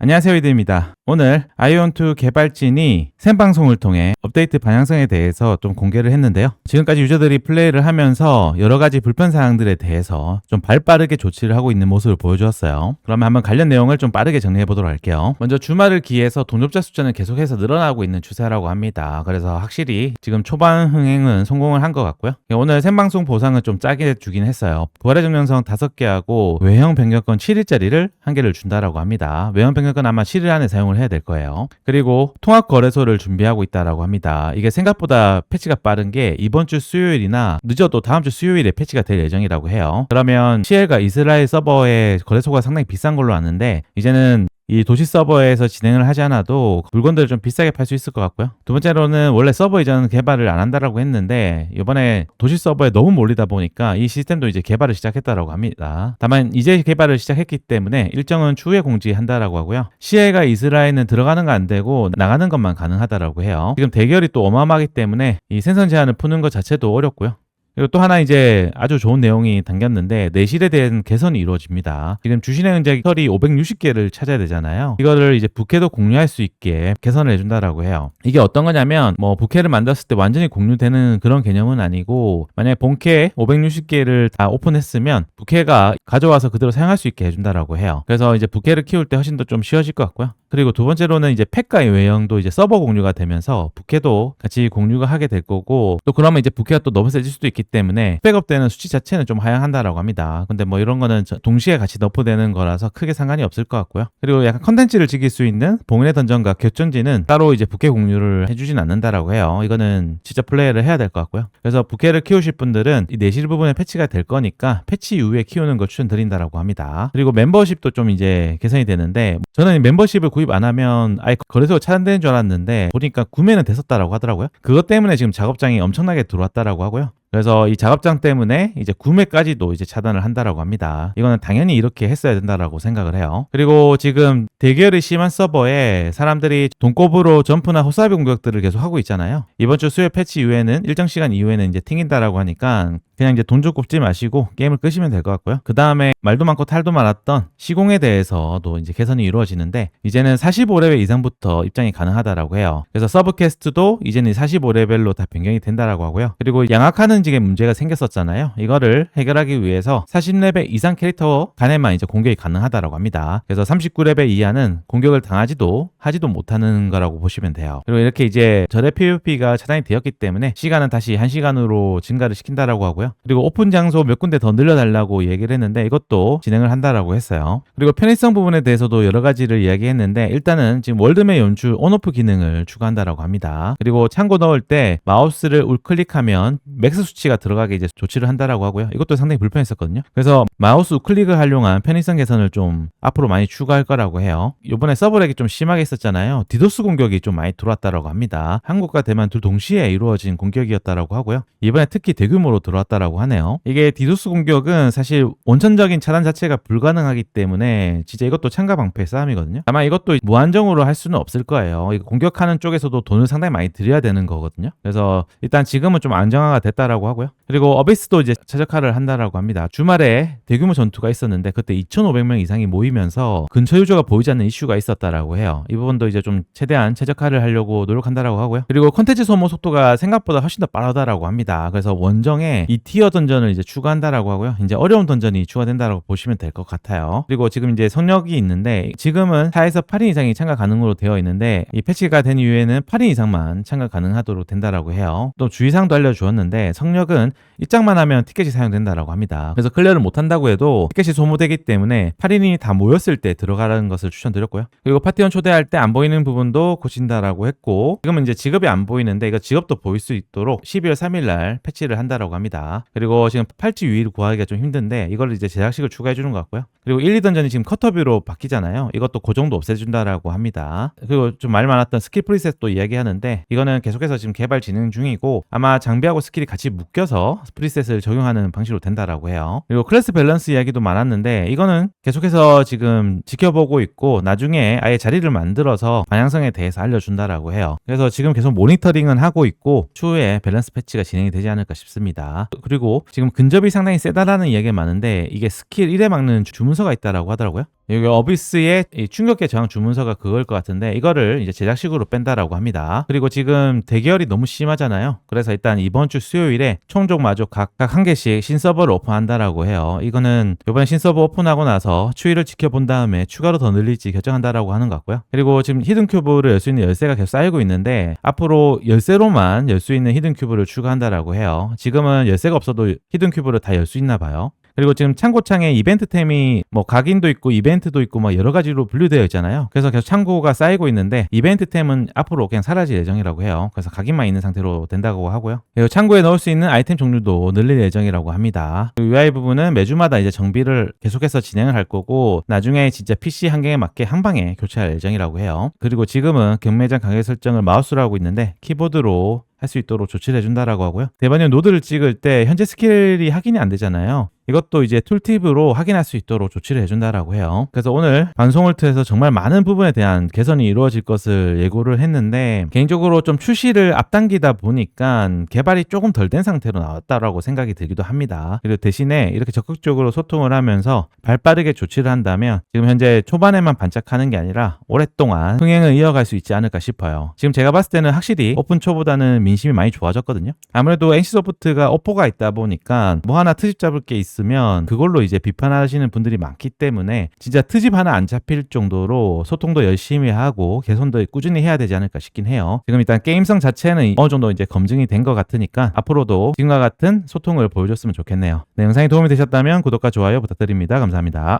안녕하세요 이드입니다. 오늘 아이온2 개발진이 생방송을 통해 업데이트 방향성에 대해서 좀 공개를 했는데요. 지금까지 유저들이 플레이를 하면서 여러 가지 불편 사항들에 대해서 좀 발빠르게 조치를 하고 있는 모습을 보여주었어요. 그러면 한번 관련 내용을 좀 빠르게 정리해 보도록 할게요. 먼저 주말을 기해서 동접자 숫자는 계속해서 늘어나고 있는 추세라고 합니다. 그래서 확실히 지금 초반 흥행은 성공을 한 것 같고요. 오늘 생방송 보상은 좀 짜게 주긴 했어요. 부활의 정령성 5개하고 외형 변경권 7일짜리를 한 개를 준다라고 합니다. 외형 변경권 아마 7일 안에 사용을 해야 될 거예요. 그리고 통합 거래소를 준비하고 있다라고 합니다. 이게 생각보다 패치가 빠른 게 이번 주 수요일이나 늦어도 다음 주 수요일에 패치가 될 예정이라고 해요. 그러면 CL과 이스라엘 서버의 거래소가 상당히 비싼 걸로 아는데 이제는 이 도시 서버에서 진행을 하지 않아도 물건들을 좀 비싸게 팔 수 있을 것 같고요. 두 번째로는 원래 서버 이전 개발을 안 한다라고 했는데 이번에 도시 서버에 너무 몰리다 보니까 이 시스템도 이제 개발을 시작했다라고 합니다. 다만 이제 개발을 시작했기 때문에 일정은 추후에 공지한다라고 하고요. CL과 이스라엘은 들어가는 거 안 되고 나가는 것만 가능하다라고 해요. 지금 대결이 또 어마어마하기 때문에 이 생선 제한을 푸는 것 자체도 어렵고요. 그리고 또 하나 이제 아주 좋은 내용이 담겼는데 내실에 대한 개선이 이루어집니다. 지금 주신의 흔적 털이 560개를 찾아야 되잖아요. 이거를 이제 부캐도 공유할 수 있게 개선을 해준다라고 해요. 이게 어떤 거냐면 뭐 부캐를 만들었을 때 완전히 공유되는 그런 개념은 아니고 만약에 본캐 560개를 다 오픈했으면 부캐가 가져와서 그대로 사용할 수 있게 해준다라고 해요. 그래서 이제 부캐를 키울 때 훨씬 더 좀 쉬워질 것 같고요. 그리고 두 번째로는 이제 팩과의 외형도 이제 서버 공유가 되면서 부캐도 같이 공유가 하게 될 거고 또 그러면 이제 부캐가 또 너무 세질 수도 있기 때문에 백업되는 수치 자체는 좀 하향한다라고 합니다. 근데 뭐 이런 거는 동시에 같이 너프되는 거라서 크게 상관이 없을 것 같고요. 그리고 약간 컨텐츠를 즐길 수 있는 봉인의 던전과 격전지는 따로 이제 부캐 공유를 해주진 않는다라고 해요. 이거는 진짜 플레이를 해야 될 것 같고요. 그래서 부캐를 키우실 분들은 이 내실 부분에 패치가 될 거니까 패치 이후에 키우는 거 추천드린다라고 합니다. 그리고 멤버십도 좀 이제 개선이 되는데 저는 멤버십을 구입 안 하면 아예 거래소가 차단되는 줄 알았는데 보니까 구매는 됐었다라고 하더라고요. 그것 때문에 지금 작업장이 엄청나게 들어왔다라고 하고요. 그래서 이 작업장 때문에 이제 구매까지도 이제 차단을 한다라고 합니다. 이거는 당연히 이렇게 했어야 된다라고 생각을 해요. 그리고 지금 대결이 심한 서버에 사람들이 돈kop으로 점프나 호사비 공격들을 계속 하고 있잖아요. 이번 주 수요 패치 이후에는 일정 시간 이후에는 이제 튕긴다라고 하니까 그냥 이제 돈좀 꼽지 마시고 게임을 끄시면 될 것 같고요. 그 다음에 말도 많고 탈도 많았던 시공에 대해서도 이제 개선이 이루어지는데 이제는 45레벨 이상부터 입장이 가능하다라고 해요. 그래서 서브캐스트도 이제는 45레벨로 다 변경이 된다라고 하고요. 그리고 양악하는 직에 문제가 생겼었잖아요. 이거를 해결하기 위해서 40레벨 이상 캐릭터 간에만 이제 공격이 가능하다라고 합니다. 그래서 39레벨 이하는 공격을 당하지도 하지도 못하는 거라고 보시면 돼요. 그리고 이렇게 이제 절의 PVP가 차단이 되었기 때문에 시간은 다시 1시간으로 증가를 시킨다라고 하고요. 그리고 오픈 장소 몇 군데 더 늘려달라고 얘기를 했는데 이것도 진행을 한다라고 했어요. 그리고 편의성 부분에 대해서도 여러 가지를 이야기했는데 일단은 지금 월드맵 연출 온오프 기능을 추가한다라고 합니다. 그리고 참고 넣을 때 마우스를 우클릭하면 맥스 수치가 들어가게 이제 조치를 한다라고 하고요. 이것도 상당히 불편했었거든요. 그래서 마우스 우클릭을 활용한 편의성 개선을 좀 앞으로 많이 추가할 거라고 해요. 이번에 서버렉이 좀 심하게 있었잖아요. 디도스 공격이 좀 많이 들어왔다라고 합니다. 한국과 대만 둘 동시에 이루어진 공격이었다라고 하고요. 이번에 특히 대규모로 들어왔 다라고 하네요. 이게 디도스 공격은 사실 원천적인 차단 자체가 불가능하기 때문에 진짜 이것도 창가 방패 싸움이거든요. 아마 이것도 무한정으로 할 수는 없을 거예요. 공격하는 쪽에서도 돈을 상당히 많이 들여야 되는 거거든요. 그래서 일단 지금은 좀 안정화가 됐다라고 하고요. 그리고 어비스도 이제 최적화를 한다라고 합니다. 주말에 대규모 전투가 있었는데 그때 2,500명 이상이 모이면서 근처 유저가 보이지 않는 이슈가 있었다라고 해요. 이 부분도 이제 좀 최대한 최적화를 하려고 노력한다라고 하고요. 그리고 콘텐츠 소모 속도가 생각보다 훨씬 더 빠르다라고 합니다. 그래서 원정에 2 티어 던전을 이제 추가한다라고 하고요. 이제 어려운 던전이 추가된다라고 보시면 될 것 같아요. 그리고 지금 이제 성역이 있는데 지금은 4에서 8인 이상이 참가 가능으로 되어 있는데 이 패치가 된 이후에는 8인 이상만 참가 가능하도록 된다라고 해요. 또 주의사항도 알려주었는데 성역은 입장만 하면 티켓이 사용된다라고 합니다. 그래서 클리어를 못한다고 해도 티켓이 소모되기 때문에 8인이 다 모였을 때 들어가라는 것을 추천드렸고요. 그리고 파티원 초대할 때 안 보이는 부분도 고친다라고 했고 지금은 이제 직업이 안 보이는데 이거 직업도 보일 수 있도록 12월 3일 날 패치를 한다라고 합니다. 그리고 지금 팔찌 위를 구하기가 좀 힘든데 이걸 이제 제작식을 추가해 주는 것 같고요. 그리고 1, 2던전이 지금 커터뷰로 바뀌잖아요. 이것도 그 정도 없애준다라고 합니다. 그리고 좀 말 많았던 스킬 프리셋도 이야기하는데 이거는 계속해서 지금 개발 진행 중이고 아마 장비하고 스킬이 같이 묶여서 프리셋을 적용하는 방식으로 된다라고 해요. 그리고 클래스 밸런스 이야기도 많았는데 이거는 계속해서 지금 지켜보고 있고 나중에 아예 자리를 만들어서 방향성에 대해서 알려준다라고 해요. 그래서 지금 계속 모니터링은 하고 있고 추후에 밸런스 패치가 진행이 되지 않을까 싶습니다. 그리고 지금 근접이 상당히 세다라는 이야기가 많은데 이게 스킬 1에 막는 주문서가 있다라고 하더라고요. 여기 어비스의 이 충격계 저항 주문서가 그걸 것 같은데 이거를 이제 제작식으로 뺀다라고 합니다. 그리고 지금 대결이 너무 심하잖아요. 그래서 일단 이번 주 수요일에 총족마저 각각 한 개씩 신서버를 오픈한다라고 해요. 이거는 이번에 신서버 오픈하고 나서 추이를 지켜본 다음에 추가로 더 늘릴지 결정한다라고 하는 것 같고요. 그리고 지금 히든 큐브를 열 수 있는 열쇠가 계속 쌓이고 있는데 앞으로 열쇠로만 열 수 있는 히든 큐브를 추가한다라고 해요. 지금은 열쇠가 없어도 히든 큐브를 다 열 수 있나 봐요. 그리고 지금 창고창에 이벤트템이 뭐 각인도 있고 이벤트도 있고 막 여러 가지로 분류되어 있잖아요. 그래서 계속 창고가 쌓이고 있는데 이벤트템은 앞으로 그냥 사라질 예정이라고 해요. 그래서 각인만 있는 상태로 된다고 하고요. 그리고 창고에 넣을 수 있는 아이템 종류도 늘릴 예정이라고 합니다. UI 부분은 매주마다 이제 정비를 계속해서 진행을 할 거고 나중에 진짜 PC 환경에 맞게 한 방에 교체할 예정이라고 해요. 그리고 지금은 경매장 가격 설정을 마우스로 하고 있는데 키보드로 할 수 있도록 조치를 해준다라고 하고요. 대반영 노드를 찍을 때 현재 스킬이 확인이 안 되잖아요. 이것도 이제 툴팁으로 확인할 수 있도록 조치를 해준다라고 해요. 그래서 오늘 방송을 통해서 정말 많은 부분에 대한 개선이 이루어질 것을 예고를 했는데 개인적으로 좀 출시를 앞당기다 보니까 개발이 조금 덜 된 상태로 나왔다라고 생각이 들기도 합니다. 그리고 대신에 이렇게 적극적으로 소통을 하면서 발빠르게 조치를 한다면 지금 현재 초반에만 반짝하는 게 아니라 오랫동안 흥행을 이어갈 수 있지 않을까 싶어요. 지금 제가 봤을 때는 확실히 오픈 초보다는 민심이 많이 좋아졌거든요. 아무래도 NC소프트가 오퍼가 있다 보니까 뭐 하나 트집 잡을 게 있으면 그걸로 이제 비판하시는 분들이 많기 때문에 진짜 트집 하나 안 잡힐 정도로 소통도 열심히 하고 개선도 꾸준히 해야 되지 않을까 싶긴 해요. 지금 일단 게임성 자체는 어느 정도 이제 검증이 된 것 같으니까 앞으로도 지금과 같은 소통을 보여줬으면 좋겠네요. 네, 영상이 도움이 되셨다면 구독과 좋아요 부탁드립니다. 감사합니다.